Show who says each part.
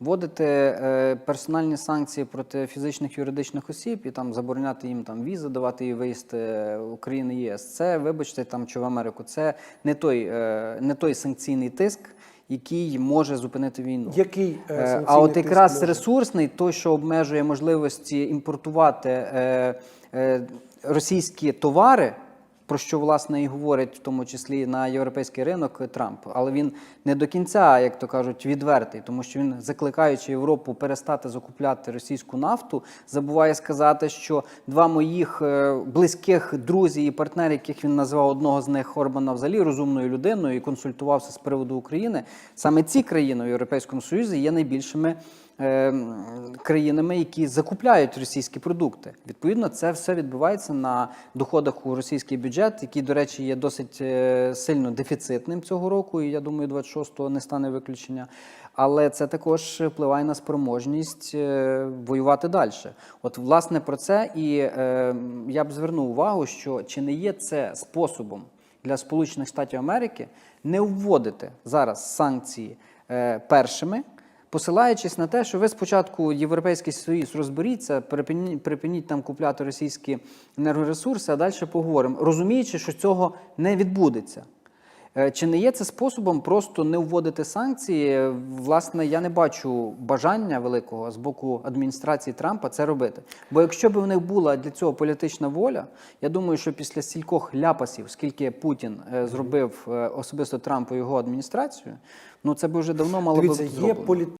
Speaker 1: вводити е, персональні санкції проти фізичних юридичних осіб і там забороняти їм там візи, давати їй виїзд е, України ЄС. Це, вибачте, там чи в Америку. Це не той, е, не той санкційний тиск, який може зупинити війну.
Speaker 2: Який Е,
Speaker 1: А от якраз
Speaker 2: може?
Speaker 1: ресурсний, той, що обмежує можливості імпортувати е, е, російські товари, про що власне і говорить, в тому числі на європейський ринок Трамп. Але він не до кінця, як то кажуть, відвертий, тому що він, закликаючи Європу перестати закупляти російську нафту, забуває сказати, що два моїх е, близьких друзі і партнери, яких він назвав одного з них Орбана взагалі розумною людиною і консультувався з приводу України, саме ці країни в Європейському Союзі є найбільшими е, країнами, які закупляють російські продукти. Відповідно, це все відбувається на доходах у російський бюджет, який, до речі, є досить е, сильно дефіцитним цього року. І я думаю, 26-го не стане виключення. Але це також впливає на спроможність е, воювати далі. От, власне, про це і е, я б звернув увагу, що чи не є це способом для Сполучених Штатів Америки не вводити зараз санкції е, першими. Посилаючись на те, що ви спочатку Європейський Союз розберіться, припиніть, припиніть там купляти російські енергоресурси, а далі поговоримо, розуміючи, що цього не відбудеться. Е, Чи не є це способом просто не вводити санкції? Власне, я не бачу бажання великого з боку адміністрації Трампа це робити. Бо якщо б в них була для цього політична воля, я думаю, що після стількох ляпасів, скільки Путін е, зробив е, особисто Трампу його адміністрацію, ну це б вже давно мало
Speaker 2: Дивіться,
Speaker 1: б зроблено.